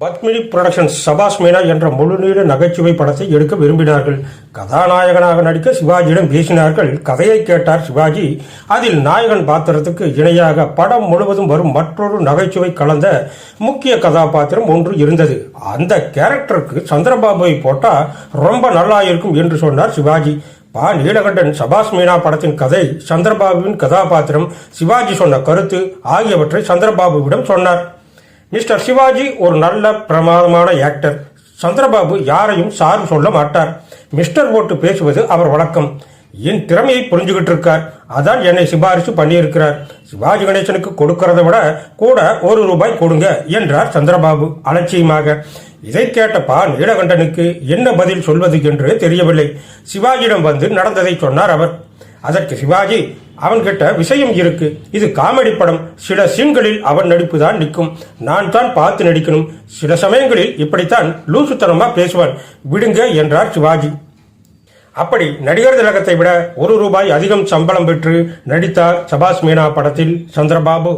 Padmini productions சபாஸ் மீனா என்ற முழுநீள நகைச்சுவை படத்தை எடுக்க விரும்பினார்கள். கதாநாயகனாக நடிக்க சிவாஜியிடம் பேசினார்கள். கதையை கேட்டார் சிவாஜி. அதில் நாயகன் பாத்திரத்துக்கு இணையாக படம் முழுவதும் வரும் மற்றொரு நகைச்சுவை கலந்த முக்கிய கதாபாத்திரம் ஒன்று இருந்தது. அந்த கேரக்டருக்கு சந்திரபாபுவை போட்டா ரொம்ப நல்லா இருக்கும் என்று சொன்னார் சிவாஜி. பா. நீலகண்டன் சபாஸ் மீனா படத்தின் கதை சந்திரபாபுவின் கதாபாத்திரம் சிவாஜி சொன்ன கருத்து ஆகியவற்றை சந்திரபாபுவிடம் சொன்னார். மிஸ்டர் சிவாஜி ஒரு நல்ல பிரமாதமான ஆக்டர் சந்திரபாபு யாரையும் சாரும் சொல்ல மாட்டார். மிஸ்டர் போட்டு பேசுவது அவர் வழக்கம். என் திறமையை புரிஞ்சுக்கிட்டு இருக்கார். அதான் என்னை சிபாரிசு பண்ணியிருக்கிறார். சிவாஜி கணேசனுக்கு கொடுக்கறத விட கூட ஒரு ரூபாய் கொடுங்க என்றார் சந்திரபாபு அலட்சியமாக. இதை கேட்ட பா நீலகண்டனுக்கு என்ன பதில் சொல்வது என்று தெரியவில்லை. சிவாஜியிடம் வந்து நடந்ததை சொன்னார் அவர். அதற்கு சிவாஜி அவன்கிட்ட விஷயம் இருக்கு. இது காமெடி படம். சில சீன்களில் அவன் நடிப்பு தான் நிற்கும். நான் தான் பார்த்து நடிக்கணும். சில சமயங்களில் இப்படித்தான் லூசுத்தனமா பேசுவான். விடுங்க என்றார் சிவாஜி. அப்படி நடிகர் திலகத்தை விட ஒரு ரூபாய் அதிகம் சம்பளம் பெற்று நடித்தார் சபாஸ் மீனா படத்தில் சந்திரபாபு.